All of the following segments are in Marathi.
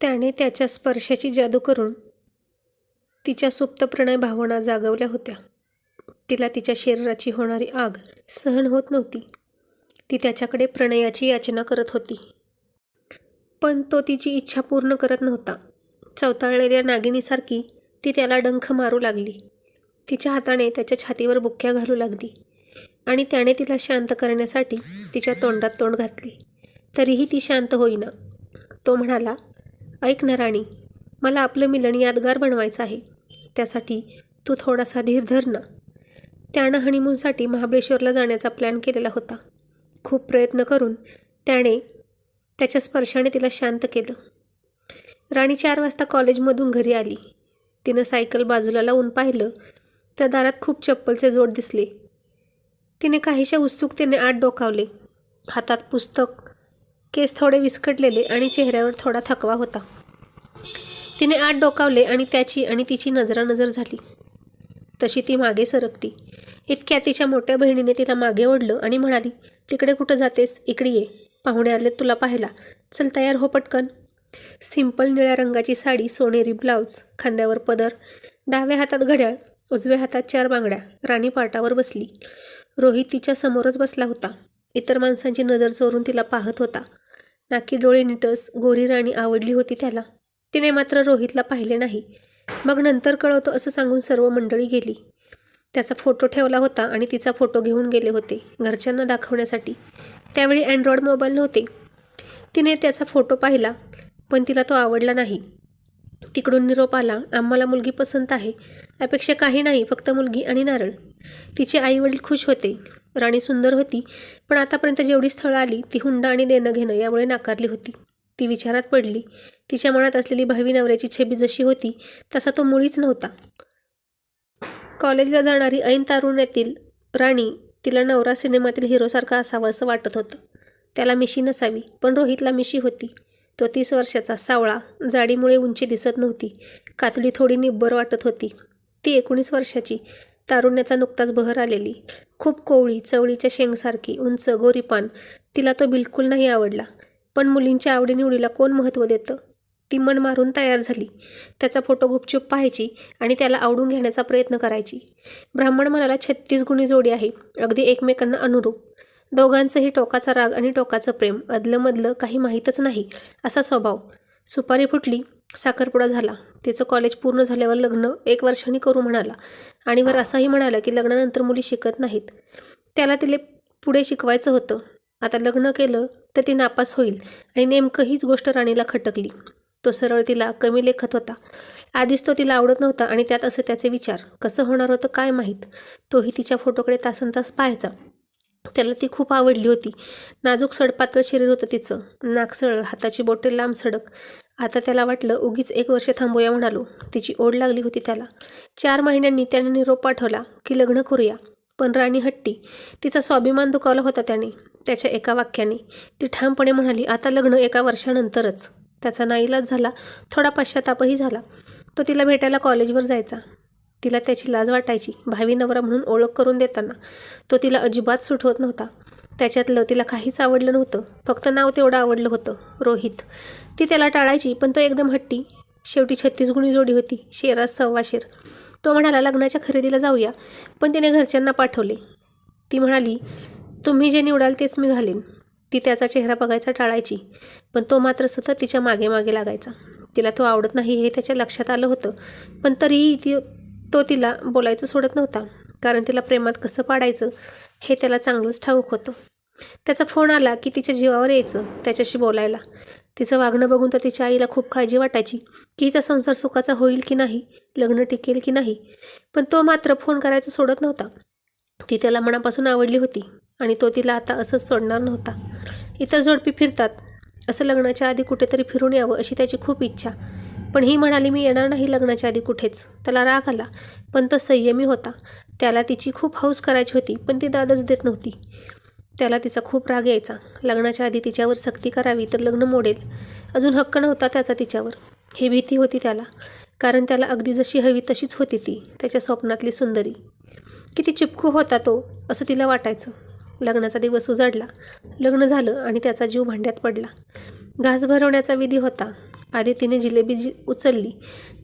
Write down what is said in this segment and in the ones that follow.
त्याने त्याच्या स्पर्शाची जादू करून तिच्या सुप्त प्रणय भावना जागवल्या होत्या. तिला तिच्या शरीराची होणारी आग सहन होत नव्हती. ती त्याच्याकडे प्रणयाची याचना करत होती. पण तो तिची इच्छा पूर्ण करत नव्हता. चवताळलेल्या नागिनीसारखी ती त्याला डंख मारू लागली. तिच्या हाताने त्याच्या छातीवर बुक्क्या घालू लागली आणि त्याने तिला शांत करण्यासाठी तिच्या तोंडात तोंड घातले. तरीही ती शांत होईना. तो म्हणाला ऐक ना राणी मला आपलं मिलन यादगार बनवायचं आहे. त्यासाठी तू थोडासा धीर धर ना. त्यानं हनीमूनसाठी महाबळेश्वरला जाण्याचा प्लॅन केलेला होता. खूप प्रयत्न करून त्याने त्याच्या स्पर्शाने तिला शांत केलं. राणी चार वाजता कॉलेजमधून घरी आली. तिनं सायकल बाजूला लावून पाहिलं. तर दारात खूप चप्पलचे जोड दिसले. तिने काहीशा उत्सुकतेने आत डोकावले. हातात पुस्तक केस थोडे विस्कटलेले आणि चेहऱ्यावर थोडा थकवा होता. तिने आत डोकावले आणि त्याची आणि तिची नजरानजर झाली. तशी ती मागे सरकली इतक्या तिच्या मोठ्या बहिणीने तिला मागे ओढलं आणि म्हणाली तिकडे कुठं जातेस? इकडे ये. पाहुणे आले तुला पाहायला. चल तयार हो पटकन. सिंपल निळ्या रंगाची साडी सोनेरी ब्लाऊज खांद्यावर पदर डाव्या हातात घड्याळ उजव्या हातात चार बांगड्या राणी पाटावर बसली. रोहित तिच्या समोरच बसला होता. इतर माणसांची नजर चोरून तिला पाहत होता. नाकी डोळे निटस गोरी राणी आवडली होती त्याला. तिने मात्र रोहितला पाहिले नाही. मग नंतर कळवतो असं सांगून सर्व मंडळी गेली. त्याचा फोटो ठेवला होता आणि तिचा फोटो घेऊन गेले होते घरच्यांना दाखवण्यासाठी. त्यावेळी अँड्रॉइड मोबाईल नव्हते. तिने त्याचा फोटो पाहिला पण तिला तो आवडला नाही. तिकडून निरोप आला आम्हाला मुलगी पसंत आहे. अपेक्षा काही नाही फक्त मुलगी आणि नारळ. तिचे आईवडील खुश होते. राणी सुंदर होती पण आतापर्यंत जेवढी स्थळं आली ती हुंडा आणि देणं घेणं यामुळे नाकारली होती. ती विचारात पडली. तिच्या मनात असलेली भावी नवऱ्याची छबी जशी होती तसा तो मुळीच नव्हता. कॉलेजला जाणारी ऐन तारुण्यातील राणी तिला नवरा सिनेमातील हिरोसारखा असावा असं वाटत होतं. त्याला मिशी नसावी पण रोहितला मिशी होती. तो तीस वर्षाचा सावळा जाडीमुळे उंची दिसत नव्हती. कातडी थोडी निब्बर वाटत होती. ती एकोणीस वर्षाची तारुण्याचा नुकताच बहर आलेली. खूप कोवळी चवळीच्या शेंगसारखी उंच गोरीपान तिला तो बिलकुल नाही आवडला. पण मुलींच्या आवडीनिवडीला कोण महत्त्व देतं? ती मन मारून तयार झाली. त्याचा फोटो गुपचूप पाहायची आणि त्याला आवडून घेण्याचा प्रयत्न करायची. ब्राह्मण मनाला छत्तीस गुणी जोडी आहे. अगदी एकमेकांना अनुरूप. दोघांचंही टोकाचा राग आणि टोकाचं प्रेम अदलंमधलं काही माहीतच नाही असा स्वभाव. सुपारी फुटली साखरपुडा झाला. तिचं कॉलेज पूर्ण झाल्यावर लग्न एक वर्षांनी करू म्हणाला. आणि वर असाही म्हणाला की लग्नानंतर मुली शिकत नाहीत. त्याला तिले पुढे शिकवायचं होतं. आता लग्न केलं तर ती नापास होईल आणि नेमकं हीच गोष्ट राणीला खटकली. तो सरळ तिला कमी लेखत होता. आधीच तो तिला आवडत नव्हता आणि त्यात असे त्याचे विचार. कसं होणार होतं काय माहीत? तोही तिच्या फोटोकडे तासन तास पाहायचा. त्याला ती खूप आवडली होती. नाजूक सडपातळ शरीर होतं तिचं. नाकसळ हाताची बोटे लांब सडक. आता त्याला वाटलं उगीच एक वर्ष थांबूया म्हणालो. तिची ओढ लागली होती त्याला. चार महिन्यांनी त्याने निरोप पाठवला की लग्न करूया. पण राणी हट्टी तिचा स्वाभिमान दुखावला होता त्याने त्याच्या एका वाक्याने. ती ठामपणे म्हणाली आता लग्न एका वर्षानंतरच. त्याचा नाईलाज झाला थोडा पश्चातापही झाला. तो तिला भेटायला कॉलेजवर जायचा. तिला त्याची लाज वाटायची भावी नवरा म्हणून ओळख करून देताना. तो तिला अजिबात सुटवत नव्हता. त्याच्यातलं तिला काहीच आवडलं नव्हतं. फक्त नाव तेवढं आवडलं होतं रोहित. ती त्याला टाळायची पण तो एकदम हट्टी. शेवटी छत्तीस गुणी जोडी होती शेरात सव्वा शेर. तो म्हणाला लग्नाच्या खरेदीला जाऊया. पण तिने घरच्यांना पाठवले. ती म्हणाली तुम्ही जे निवडाल तेच मी घालेन. ती त्याचा चेहरा बघायचा टाळायची पण तो मात्र सतत तिच्यामागे मागे लागायचा. तिला तो आवडत नाही हे त्याच्या लक्षात आलं होतं पण तरीही ती तो तिला बोलायचं सोडत नव्हता कारण तिला प्रेमात कसं पाडायचं? हे त्याला चांगलंच ठाऊक होतं. त्याचा फोन आला की तिच्या जीवावर यायचं त्याच्याशी बोलायला. तिचं वागणं बघून तर तिच्या आईला खूप काळजी वाटायची की हिचा संसार सुखाचा होईल की नाही लग्न टिकेल की नाही. पण तो मात्र फोन करायचं सोडत नव्हता. ती त्याला मनापासून आवडली होती आणि तो तिला आता असंच सोडणार नव्हता. इतर जोडपी फिरतात. असं लग्नाच्या आधी कुठेतरी फिरून यावं अशी त्याची खूप इच्छा. पण ही म्हणाली मी येणार नाही लग्नाच्या आधी कुठेच. त्याला राग आला पण तो संयमी होता. त्याला तिची खूप हौस करायची होती पण ती दादच देत नव्हती. त्याला तिचा खूप राग यायचा. लग्नाच्या आधी तिच्यावर सक्ती करावी तर लग्न मोडेल. अजून हक्क नव्हता त्याचा तिच्यावर. ही भीती होती त्याला कारण त्याला अगदी जशी हवी तशीच होती ती त्याच्या स्वप्नातली सुंदरी. किती चिपकू होता तो असं तिला वाटायचं. लग्नाचा दिवस उजाडला. लग्न झालं आणि त्याचा जीव भांड्यात पडला. घास भरवण्याचा विधी होता. आधी तिने जिलेबी जी उचलली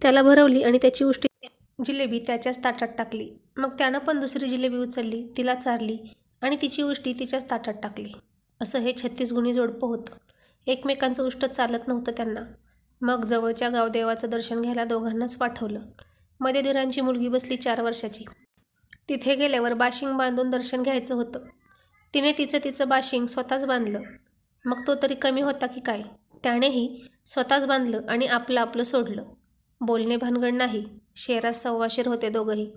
त्याला भरवली आणि त्याची उष्टी जिलेबी त्याच्याच ताटात टाकली. मग त्यानं पण दुसरी जिलेबी उचलली तिला चारली आणि तिची उष्टी तिच्याच ताटात टाकली. असं हे छत्तीस गुणी जोडपं होतं. एकमेकांचं उष्ट चालत नव्हतं त्यांना. मग जवळच्या गावदेवाचं दर्शन घ्यायला दोघांनाच पाठवलं. मध्ये मुलगी बसली चार वर्षाची. तिथे गेल्यावर बाशिंग बांधून दर्शन घ्यायचं होतं. तिने तिचं तिचं बाशिंग स्वतःच बांधलं. मग तो तरी कमी होता की काय? त्यानेही स्वतःच बांधलं आणि आपलं आपलं सोडलं. बोलणे भानगड नाही. शेरात सव्वाशेर होते दोघंही.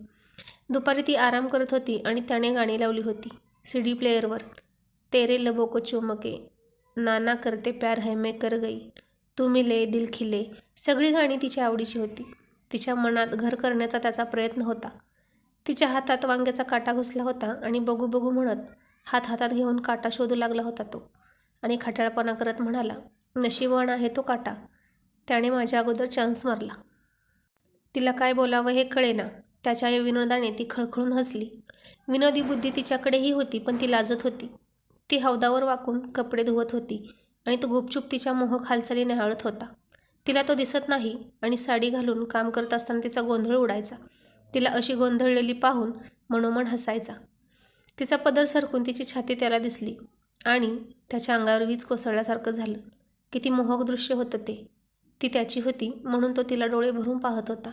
दुपारी ती आराम करत होती आणि त्याने गाणी लावली होती. सी डी प्लेअरवर. तेरे लबो को चुमके. नाना करते प्यार है कर गई. तू मिले दिल खिले. सगळी गाणी तिच्या आवडीची होती. तिच्या मनात घर करण्याचा त्याचा प्रयत्न होता. तिच्या हातात वांग्याचा काटा घुसला होता आणि बघू बघू म्हणत हात हातात घेऊन काटा शोधू लागला होता तो. आणि खट्याळपणा करत म्हणाला नशीबवाण आहे तो काटा. त्याने माझ्या अगोदर चान्स मारला. तिला काय बोलावं हे कळेना. त्याच्या या विनोदाने ती खळखळून हसली. विनोदी बुद्धी तिच्याकडेही होती पण ती लाजत होती. ती हौदावर वाकून कपडे धुवत होती आणि तो गुपचूप तिच्या मोहक हालचाली निहाळत होता. तिला तो दिसत नाही आणि साडी घालून काम करत असताना तिचा गोंधळ उडायचा. तिला अशी गोंधळलेली पाहून मनोमन हसायचा. तिचा पदर सरकून तिची छाती त्याला दिसली आणि त्याच्या अंगावर वीज कोसळल्यासारखं झालं. किती मोहक दृश्य होतं ते. ती त्याची होती म्हणून तो तिला डोळे भरून पाहत होता.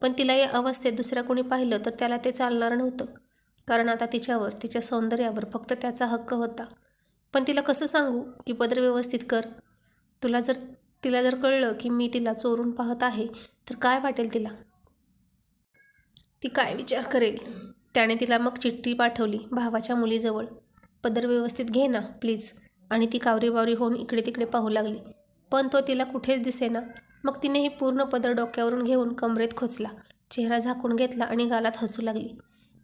पण तिला या अवस्थेत दुसऱ्या कोणी पाहिलं तर त्याला ते चालणार नव्हतं. कारण आता तिच्यावर तिच्या सौंदर्यावर फक्त त्याचा हक्क होता. पण तिला कसं सांगू? की पदर व्यवस्थित कर. तुला जर तिला जर कळलं की मी तिला चोरून पाहत आहे तर काय वाटेल तिला? ती काय विचार करेल? त्याने तिला मग चिठ्ठी पाठवली भावाच्या मुलीजवळ. पदर व्यवस्थित घे ना प्लीज. आणि ती कावरीबावरी होऊन इकडे तिकडे पाहू लागली. पण तो तिला कुठेच दिसेना. मग तिने हे पूर्ण पदर डोक्यावरून घेऊन कमरेत खोचला. चेहरा झाकून घेतला आणि गालात हसू लागली.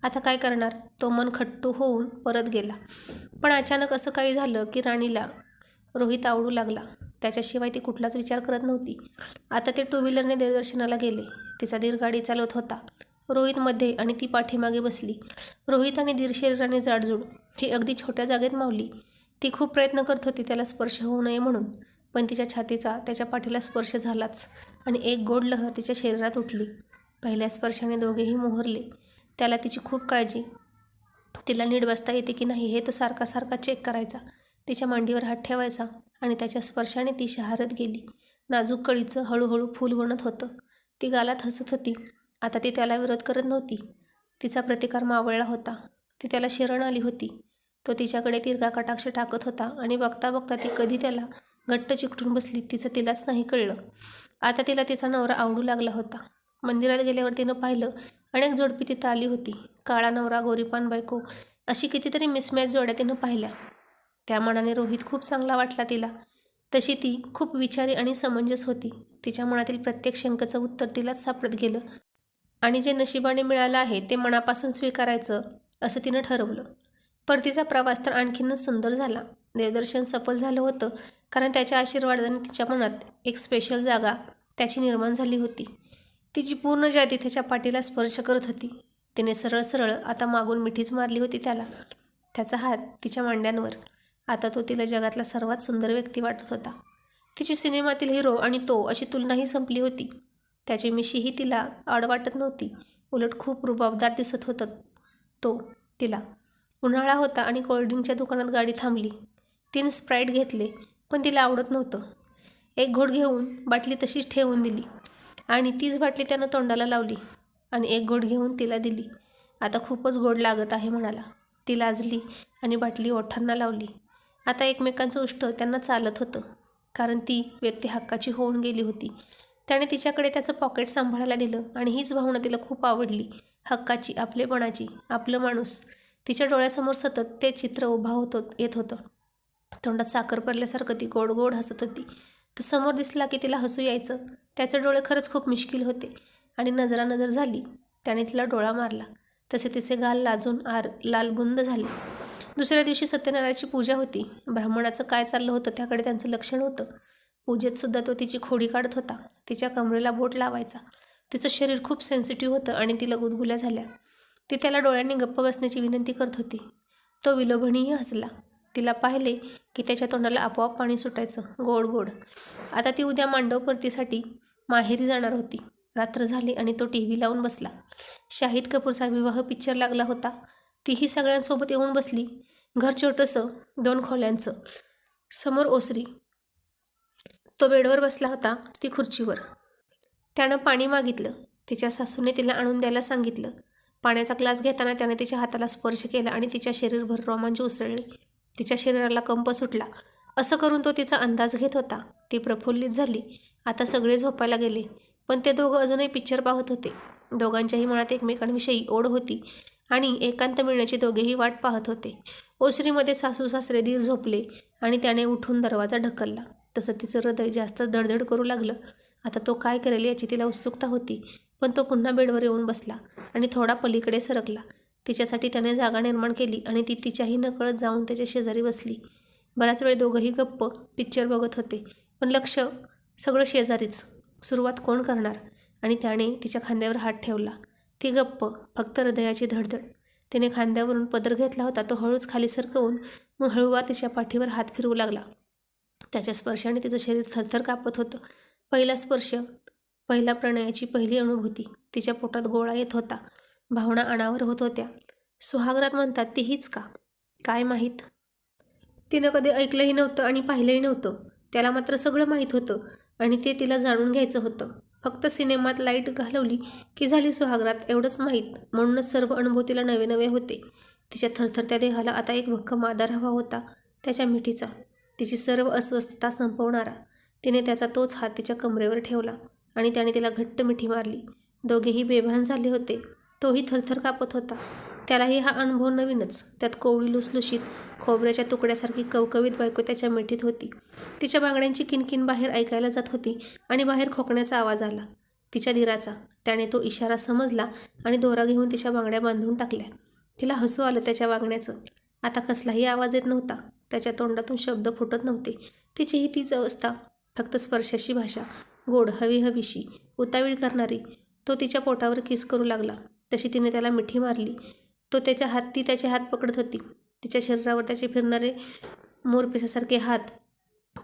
आता काय करणार? तो मन खट्टू होऊन परत गेला. पण अचानक असं काही झालं की राणीला रोहित आवडू लागला. त्याच्याशिवाय ती कुठलाच विचार करत नव्हती. आता ते टू व्हीलरने देवदर्शनाला गेले. तिचा दीर गाडी चालवत होता. रोहितमध्ये आणि ती पाठीमागे बसली. रोहित आणि दीर शरीराने जाडजूड. ही अगदी छोट्या जागेत मावली. ती खूप प्रयत्न करत होती त्याला स्पर्श होऊ नये म्हणून. पण तिच्या छातीचा त्याच्या पाठीला स्पर्श झालाच आणि एक गोड लहर तिच्या शरीरात उठली. पहिल्या स्पर्शाने दोघेही मोहरले. त्याला तिची खूप काळजी. तिला नीट बसता येते की नाही हे तो सारखा सारखा चेक करायचा. तिच्या मांडीवर हात ठेवायचा आणि त्याच्या स्पर्शाने ती शहारत गेली. नाजूक कळीचं हळूहळू फूल बनत होतं. ती गालात हसत होती. आता ती त्याला विरोध करत नव्हती. तिचा प्रतिकार मावळला होता. ती त्याला शरण आली होती. तो तिच्याकडे तिरगा कटाक्ष टाकत होता आणि बघता बघता ती कधी त्याला घट्ट चिकटून बसली. तिचं तिलाच नाही कळलं. आता तिला तिचा नवरा आवडू लागला होता. मंदिरात गेल्यावर तिनं पाहिलं अनेक जोडपी तिथं आली होती. काळा नवरा गोरीपान बायको अशी कितीतरी मिसमॅच जोड्या तिनं पाहिल्या. त्या मनाने रोहित खूप चांगला वाटला तिला. तशी ती खूप विचारी आणि समंजस होती. तिच्या मनातील प्रत्येक शंकेचं उत्तर तिलाच सापडत गेलं. आणि जे नशिबाने मिळालं आहे ते मनापासून स्वीकारायचं असं तिनं ठरवलं. परतीचा प्रवास तर आणखीनच सुंदर झाला. देवदर्शन सफल झालं होतं कारण त्याच्या आशीर्वादाने तिच्या मनात एक स्पेशल जागा त्याची निर्माण झाली होती. तिची पूर्ण जाती त्याच्या पाठीला स्पर्श करत होती. तिने सरळ सरळ आता मागून मिठीच मारली होती त्याला. त्याचा हात तिच्या मांड्यांवर. आता तो तिला जगातला सर्वात सुंदर व्यक्ती वाटत होता. तिची सिनेमातील हिरो आणि तो अशी तुलनाही संपली होती. त्याची मिशीही तिला आड वाटत नव्हती. उलट खूप रुबाबदार दिसत होतं तो तिला. उन्हाळा होता आणि कोल्ड्रिंकच्या दुकानात गाडी थांबली. तीन स्प्राईट घेतले पण तिला आवडत नव्हतं. एक घोट घेऊन बाटली तशीच ठेवून दिली आणि तीच बाटली त्यानं तोंडाला लावली आणि एक घोट घेऊन तिला दिली. आता खूपच गोड लागत आहे म्हणाला. ती लाजली आणि बाटली ओठांना लावली. आता एकमेकांचं उष्ट त्यांना चालत होतं कारण ती व्यक्ती हक्काची होऊन गेली होती. त्याने तिच्याकडे त्याचं पॉकेट सांभाळायला दिलं आणि हीच भावना तिला खूप आवडली. हक्काची आपलेपणाची आपलं माणूस. तिच्या डोळ्यासमोर सतत ते चित्र उभा होत येत होतं. तोंडात साखर पडल्यासारखं ती गोड गोड हसत होती. तो समोर दिसला की तिला हसू यायचं. त्याचे डोळे खरंच खूप मिश्किल होते आणि नजरा नजर झाली. त्याने तिला डोळा मारला. तसे तिचे गाल लाजून आर लालबुंद झाले. दुसऱ्या दिवशी सत्यनारायणाची पूजा होती. ब्राह्मणाचं काय चाललं होतं त्याकडे त्यांचं लक्षण होतं. पूजेत सुद्धा तो तिची खोडी काढत होता. तिच्या कमरेला बोट लावायचा. तिचं शरीर खूप सेन्सिटिव्ह होतं आणि तिला गुदगुल्या झाल्या. ती त्याला डोळ्यांनी गप्प बसण्याची विनंती करत होती. तो विलोभनीय हसला. तिला पाहिले की त्याच्या तोंडाला आपोआप पाणी सुटायचं. गोड गोड. आता ती उद्या मांडव परतीसाठी माहेरी जाणार होती. रात्र झाली आणि तो टी व्ही लावून बसला. शाहिद कपूरचा विवाह पिक्चर लागला होता. तीही सगळ्यांसोबत येऊन बसली. घर छोटंसं दोन खोल्यांचं. समोर ओसरी. तो बेडवर बसला होता ती खुर्चीवर. त्यानं पाणी मागितलं. तिच्या सासूने तिला आणून द्यायला सांगितलं. पाण्याचा ग्लास घेताना त्याने तिच्या हाताला स्पर्श केला आणि तिच्या शरीरभर रोमांच उसळले. तिच्या शरीराला कंप सुटला. असं करून तो तिचा अंदाज घेत होता. ती प्रफुल्लित झाली. आता सगळे झोपायला गेले. पण ते दोघं अजूनही पिक्चर पाहत होते. दोघांच्याही मनात एकमेकांविषयी ओढ होती आणि एकांत मिळण्याची दोघेही वाट पाहत होते. ओसरीमध्ये सासू सासरे धीर झोपले आणि त्याने उठून दरवाजा ढकलला. तसं तिचं हृदय जास्त दडदड करू लागलं. आता तो काय करेल याची तिला उत्सुकता होती. पण तो पुन्हा बेडवर येऊन बसला आणि थोडा पलीकडे सरकला. तिच्यासाठी त्याने जागा निर्माण केली आणि ती तिच्याही नकळत जाऊन त्याच्या शेजारी बसली. बराच वेळ दोघंही गप्प पिक्चर बघत होते. पण लक्ष सगळं शेजारीच. सुरुवात कोण करणार? आणि त्याने तिच्या खांद्यावर हात ठेवला. ती गप्प फक्त हृदयाची धडधड. तिने खांद्यावरून पदर घेतला होता तो हळूच खाली सरकवून मग हळूवार तिच्या पाठीवर हात फिरवू लागला. त्याच्या स्पर्शाने तिचं शरीर थरथर कापत होतं. पहिला स्पर्श पहिला प्रणयाची पहिली अनुभूती. तिच्या पोटात गोळा येत होता. भावना अनावर होत होत्या. सुहागरात म्हणतात ती हीच का? काय माहीत? तिनं कधी ऐकलंही नव्हतं आणि पाहिलंही नव्हतं. त्याला मात्र सगळं माहीत होतं आणि ते तिला जाणून घ्यायचं होतं. फक्त सिनेमात लाइट घालवली की झाली सुहागरात एवढंच माहीत म्हणूनच सर्व अनुभव तिला नवे नवे होते. तिच्या थरथरत्या देहाला आता एक भक्कम आधार हवा होता त्याच्या मिठीचा. तिची सर्व अस्वस्थता संपवणारा. तिने त्याचा तोच हात तिच्या कमरेवर ठेवला. आणि त्याने तिला घट्ट मिठी मारली. दोघेही बेभान झाले होते. तोही थरथर कापत होता. त्यालाही हा अनुभव नवीनच. त्यात कोवळी लुसलुशीत खोबऱ्याच्या तुकड्यासारखी कवकवीत बायको त्याच्या मिठीत होती. तिच्या बांगड्यांची किनकिन बाहेर ऐकायला जात होती आणि बाहेर खोकण्याचा आवाज आला. तिच्या धीराचा. त्याने तो इशारा समजला आणि दोरा घेऊन तिच्या बांगड्या बांधून टाकल्या. तिला हसू आलं त्याच्या वागण्याचं. आता कसलाही आवाज येत नव्हता. त्याच्या तोंडातून शब्द फुटत नव्हते. तिचीही तीच अवस्था. फक्त स्पर्शाची भाषा. गोड हवी हवीशी उतावीळ करणारी तो तिच्या पोटावर किस करू लागला. तशी तिने त्याला मिठी मारली. तो त्याच्या हात ती त्याचे हात पकडत होती. तिच्या शरीरावर त्याचे फिरणारे मोरपिसासारखे हात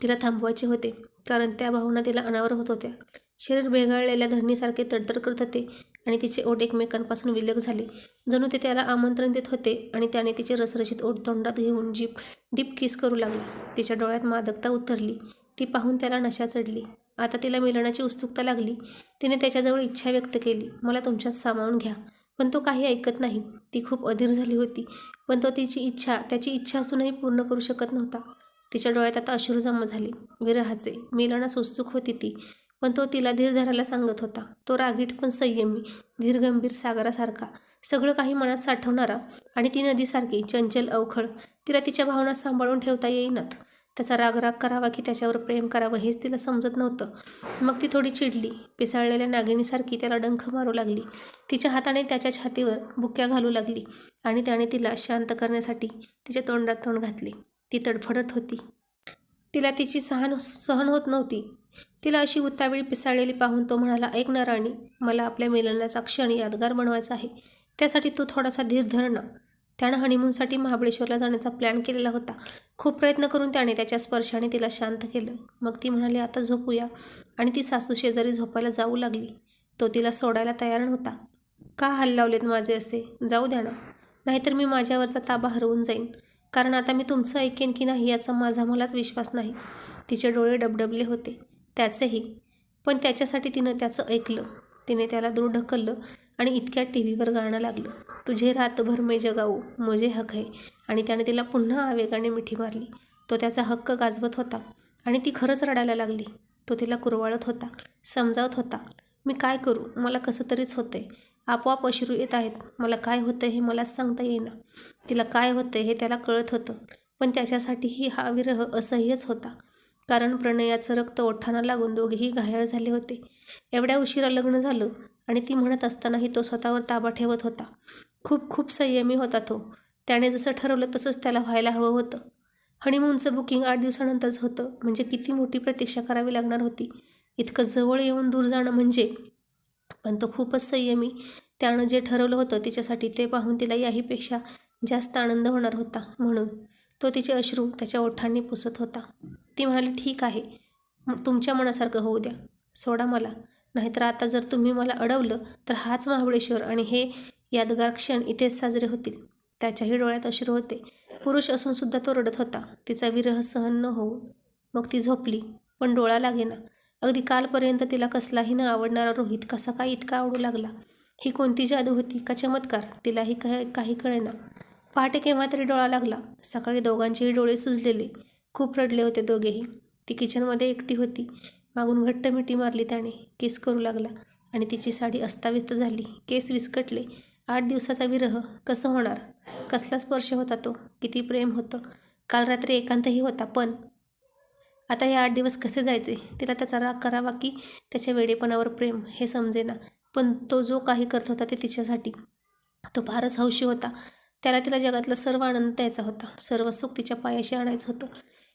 तिला थांबवायचे होते कारण त्या भावना तिला अनावर होत होत्या. शरीर भेगाळलेल्या धरणीसारखे तडतड करत होते आणि तिचे ओठ एकमेकांपासून विलग झाले. जणू ते त्याला आमंत्रण देत होते आणि त्याने तिचे रसरशीत ओठ तोंडात घेऊन जीप डीप किस करू लागला. तिच्या डोळ्यात मादकता उतरली. ती पाहून त्याला नशा चढली. आता तिला मिलनाची उत्सुकता लागली. तिने त्याच्याजवळ इच्छा व्यक्त केली. मला तुमच्यात सामावून घ्या. पण तो काही ऐकत नाही. ती खूप अधीर झाली होती. पण तो तिची इच्छा त्याची इच्छा असूनही पूर्ण करू शकत नव्हता. तिच्या डोळ्यात आता अश्रू जमा झाले. विरहाचे. मिलनास उत्सुक होती ती. पण तो तिला धीर धरायला सांगत होता. तो रागीट पण संयमी धीरगंभीर सागरासारखा. सगळं काही मनात साठवणारा आणि ती नदीसारखी चंचल अवखळ. तिला तिच्या भावना सांभाळून ठेवता येईनात. त्याचा रागराग करावा की त्याच्यावर प्रेम करावं हेच तिला समजत नव्हतं. मग ती थोडी चिडली. पिसाळलेल्या नागिणीसारखी त्याला डंख मारू लागली. तिच्या हाताने त्याच्या छातीवर बुक्या घालू लागली आणि त्याने तिला शांत करण्यासाठी तिच्या तोंडात तोंड घातले. ती तडफडत होती. तिला तिची सहन सहन होत नव्हती. तिला अशी उत्तावेळी पिसाळलेली पाहून तो म्हणाला ऐक ना राणी मला आपल्या मिलनाचा क्षण यादगार बनवायचा आहे. त्यासाठी तू थोडासा धीर धरणं त्यानं हनीमूनसाठी महाबळेश्वरला जाण्याचा प्लॅन केलेला होता. खूप प्रयत्न करून त्याने त्याच्या स्पर्शाने तिला शांत केलं. मग ती म्हणाली आता झोपूया. आणि ती सासू शेजारी झोपायला जाऊ लागली. तो तिला सोडायला तयार नव्हता. का हाल लावलेत माझे असे? जाऊ द्या ना. नाहीतर मी माझ्यावरचा ताबा हरवून जाईन. कारण आता मी तुमचं ऐकेन की नाही याचा माझा मलाच विश्वास नाही. तिचे डोळे डबडबले होते. त्याचेही. पण त्याच्यासाठी तिनं त्याचं ऐकलं. तिने त्याला दूर ढकललं आणि इतक्या टी व्हीवर गाणं लागलं. तुझे रातभर मे जगाऊ मजे हक आहे आणि त्याने तिला पुन्हा आवेगाने मिठी मारली. तो त्याचा हक्क गाजवत होता. आणि ती खरंच रडायला लागली. तो तिला कुरवाळत होता समजावत होता. मी काय करू? मला कसं तरीच होते आपोआप अश्रू येत आहेत. मला काय होतं हे मला सांगता येईना. तिला काय होतं हे त्याला कळत होतं. पण त्याच्यासाठीही हा विरह असह्यच होता. कारण प्रणयाचं रक्त ओठाना लागून दोघेही घायाळ झाले होते. एवढ्या उशिरा लग्न झालं आणि ती म्हणत असतानाही तो स्वतःवर ताबा ठेवत होता. खूप खूप संयमी होता तो. त्याने जसं ठरवलं तसंच त्याला व्हायला हवं होतं. हनीमूनचं बुकिंग आठ दिवसानंतरच होतं. म्हणजे किती मोठी प्रतीक्षा करावी लागणार होती. इतकं जवळ येऊन दूर जाणं म्हणजे. पण तो खूपच संयमी. त्यानं जे ठरवलं होतं तिच्यासाठी ते पाहून तिला याहीपेक्षा जास्त आनंद होणार होता म्हणून. तो तिचे अश्रू त्याच्या ओठांनी पुसत होता. ती म्हणाली ठीक आहे. तुमच्या मनासारखं होऊ द्या. सोडा मला. नाहीतर आता जर तुम्ही मला अडवलं तर हाच महाबळेश्वर आणि हे यादगार क्षण इथेच साजरे होतील. त्याच्याही डोळ्यात अश्रू होते. पुरुष असूनसुद्धा तो रडत होता. तिचा विरह सहन न होऊ मग ती झोपली. पण डोळा लागेना. अगदी कालपर्यंत तिला कसलाही न आवडणारा रोहित कसा काय इतका आवडू लागला? ही कोणती जादू होती? का चमत्कार? तिलाही काही काही कळेना. पहाटे केव्हा तरी डोळा लागला. सकाळी दोघांचेही डोळे सुजलेले. खूप रडले होते दोघेही. ती किचनमध्ये एकटी होती. मागून घट्ट मिठी मारली त्याने. केस करू लागला. आणि तिची साडी अस्ताव्यस्त झाली. केस विस्कटले. आठ दिवसाचा विरह. कसं होणार? कसला स्पर्श होता तो? किती प्रेम होतं? काल रात्री एकांतही होता पण आता हे आठ दिवस कसे जायचे? तिला त्याचा राग करावा की त्याच्या वेडेपणावर प्रेम? हे समजेना. पण तो जो काही करत होता ते तिच्यासाठी. तो फारच हौशी होता. त्याला तिला जगातला सर्व आनंद द्यायचा होता. सर्व सुख तिच्या पायाशी आणायचं होतं.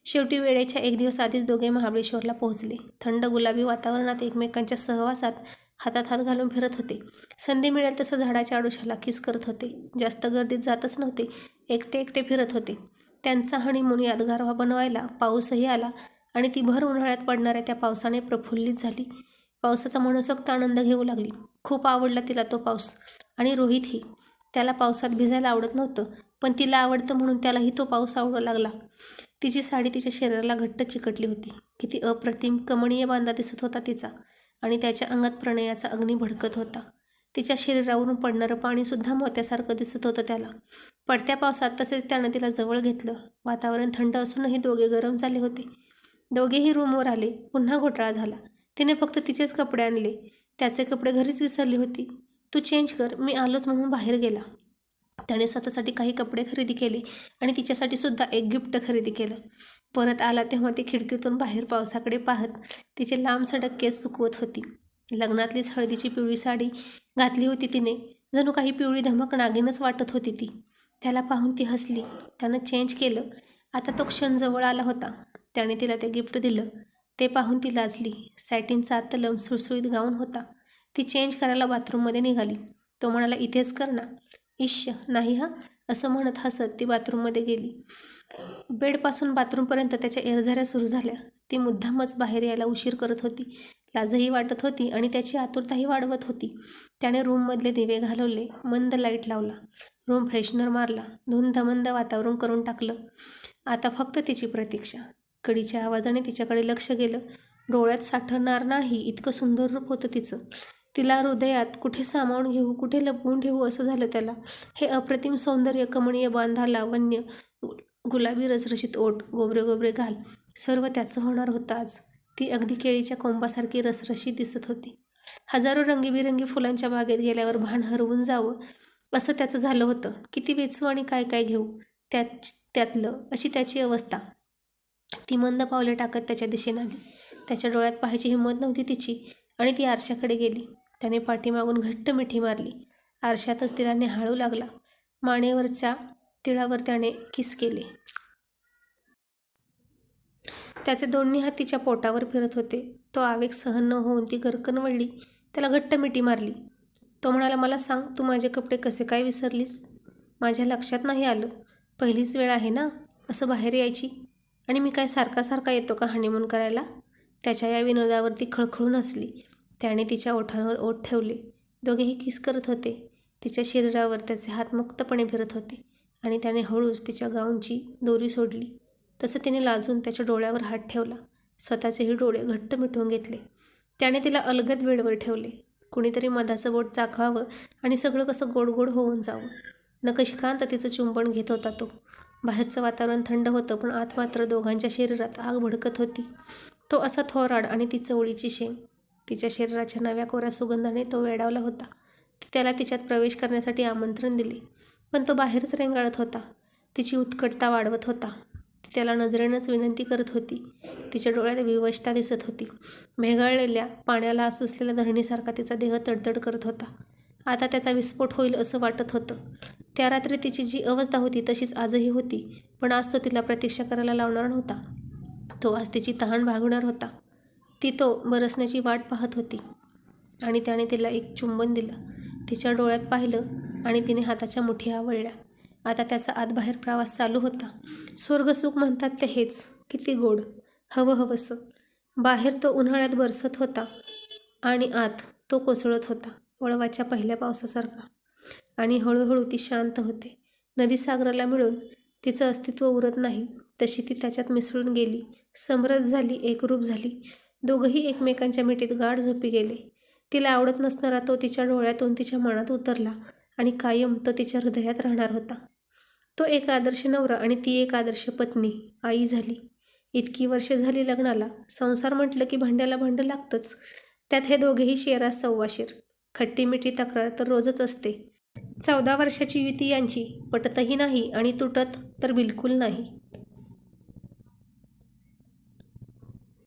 शेवटी वेळेच्या एक दिवस आधीच दोघे महाबळेश्वरला पोहोचले. थंड गुलाबी वातावरणात एकमेकांच्या सहवासात हातात हात घालून फिरत होते. संधी मिळेल तसं झाडाच्या आडोशाला किस करत होते. जास्त गर्दीत जातच नव्हते. एकटे एकटे फिरत होते. त्यांचा हणीमून यादगार बनवायला पाऊसही आला आणि ती भर उन्हाळ्यात पडणाऱ्या त्या पावसाने प्रफुल्लित झाली. पावसाचा मनसोक्त आनंद घेऊ लागली. खूप आवडला तिला तो पाऊस. आणि रोहितही. त्याला पावसात भिजायला आवडत नव्हतं पण तिला आवडतं म्हणून त्यालाही तो पाऊस आवडू लागला. तिची साडी तिच्या शरीराला घट्ट चिकटली होती. किती अप्रतिम कमणीय बांधा दिसत होता तिचा आणि त्याच्या अंगात प्रणयाचा अग्नी भडकत होता. तिच्या शरीरावरून पडणारं पाणीसुद्धा मोत्यासारखं दिसत होतं त्याला. पडत्या पावसात तसेच त्यानं तिला जवळ घेतलं. वातावरण थंड असूनही दोघे गरम झाले होते. दोघेही रूमवर आले. पुन्हा घोटाळा झाला. तिने फक्त तिचेच कपडे आणले. त्याचे कपडे घरीच विसरली होती. तू चेंज कर. मी आलोच म्हणून बाहेर गेला. त्याने स्वतःसाठी काही कपडे खरेदी केले आणि तिच्यासाठी सुद्धा एक गिफ्ट खरेदी केलं. परत आला तेव्हा ती खिडकीतून बाहेर पावसाकडे पाहत तिचे लांब सडक केस सुकवत होती. लग्नातलीच हळदीची पिवळी साडी घातली होती तिने. जणू काही पिवळी धमक नागिनच वाटत होती ती. त्याला पाहून ती हसली. त्यानं चेंज केलं. आता तो क्षण जवळ आला होता. त्याने तिला ते गिफ्ट दिलं. ते पाहून ती लाजली. सॅटिनचा तलम सुळसुळीत गाऊन होता. ती चेंज करायला बाथरूममध्ये निघाली. तो म्हणाला इथेच कर ना. इश्य नाही हा असं म्हणत हसत ती बाथरूममध्ये गेली. बेडपासून बाथरूमपर्यंत त्याच्या एरझाऱ्या सुरू झाल्या. ती मुद्दामच बाहेर यायला उशीर करत होती. लाजही वाटत होती आणि त्याची आतुरताही वाढवत होती. त्याने रूममधले दिवे घालवले मंद लाइट लावला. रूम फ्रेशनर मारला धुंदमंद वातावरण करून टाकलं. आता फक्त तिची प्रतीक्षा. कडीच्या आवाजाने तिच्याकडे लक्ष गेलं. डोळ्यात साठवणार नाही इतकं सुंदर रूप होतं तिचं. तिला हृदयात कुठे सामावून घेऊ कुठे लपवून ठेवू असं झालं त्याला. हे अप्रतिम सौंदर्य कमणीय बांधा लावण्य गुलाबी रसरशीत ओट गोबरे गोबरे घाल सर्व त्याचं होणार होतं आज. ती अगदी केळीच्या कोंबासारखी रसरशीत दिसत होती. हजारो रंगीबिरंगी फुलांच्या बागेत गेल्यावर भान हरवून जावं असं त्याचं झालं होतं. किती वेचू आणि काय काय घेऊ त्यात त्यातलं अशी त्याची अवस्था. ती मंद पावले टाकत त्याच्या दिशेने आली. त्याच्या डोळ्यात पाहायची हिंमत नव्हती तिची आणि ती आरशाकडे गेली. त्याने पाठीमागून घट्ट मिठी मारली. आरशातच तिला निहाळू लागला. मानेवरच्या तिळावर त्याने किस केले. त्याचे दोन्ही हात तिच्या पोटावर फिरत होते. तो आवेग सहन न होऊन ती गरकन वळली. त्याला घट्ट मिठी मारली. तो म्हणाला मला सांग तू माझे कपडे कसे काय विसरलीस? माझ्या लक्षात नाही आलं. पहिलीच वेळ आहे ना? असं बाहेर यायची? आणि मी काय सारखा सारखा येतो का हनीमून करायला? त्याच्या या विनोदावरती खळखळून हसली. त्याने तिच्या ओठांवर ओठ ठेवले. दोघेही किस करत होते. तिच्या शरीरावर त्याचे हात मुक्तपणे फिरत होते आणि त्याने हळूच तिच्या गाऊनची दोरी सोडली. तसं तिने लाजून त्याच्या डोळ्यावर हात ठेवला. स्वतःचेही डोळे घट्ट मिटवून घेतले. त्याने तिला अलगद वेळवर ठेवले. कुणीतरी मधाचं बोट चाखवावं आणि सगळं कसं गोड गोड होऊन जावं. नकशिकांत तिचं चुंबन घेत होता तो. बाहेरचं वातावरण थंड होतं पण आत मात्र दोघांच्या शरीरात आग भडकत होती. तो असा थोराड आणि ती चवळीची शेंग तिच्या शरीराच्या नव्या कोऱ्या सुगंधाने तो वेडावला होता. ती त्याला तिच्यात प्रवेश करण्यासाठी आमंत्रण दिले. पण तो बाहेरच रेंगाळत होता. तिची उत्कटता वाढवत होता. ती त्याला नजरेनंच विनंती करत होती. तिच्या डोळ्यात विवशता दिसत होती. भेगाळलेल्या पाण्याला आसुसलेल्या धरणीसारखा तिचा देह तडतड करत होता. आता त्याचा विस्फोट होईल असं वाटत होतं. त्या रात्री तिची जी अवस्था होती तशीच आजही होती. पण आज तो तिला प्रतीक्षा करायला लावणार नव्हता. तो आज तिची तहान भागवणार होता. ती तो बरसण्याची वाट पाहत होती. आणि त्याने तिला एक चुंबन दिलं. तिच्या डोळ्यात पाहिलं आणि तिने हाताच्या मुठी आवळल्या. आता त्याचा आतबाहेर प्रवास चालू होता. स्वर्गसुख म्हणतात ते हेच किती गोड हवं हवंसं. बाहेर तो उन्हाळ्यात बरसत होता आणि आत तो कोसळत होता वळवाच्या पहिल्या पावसासारखा. आणि हळूहळू ती शांत होते. नदी सागराला मिळून तिचं अस्तित्व उरत नाही तशी ती त्याच्यात मिसळून गेली. समरस झाली एकरूप झाली. दोघंही एकमेकांच्या मिठीत गाढ झोपी गेले. तिला आवडत नसणारा तो तिच्या डोळ्यातून तिच्या मनात उतरला आणि कायम तो तिच्या हृदयात राहणार होता. तो एक आदर्श नवरा आणि ती एक आदर्श पत्नी आई झाली. इतकी वर्ष झाली लग्नाला संसार म्हटलं की भांड्याला भांडं लागतंच. त्यात हे दोघेही शेरा सव्वाशेर. खट्टी मिठी तक्रार तर रोजच असते. चौदा वर्षाची युती यांची पटतही नाही आणि तुटत तर बिलकुल नाही.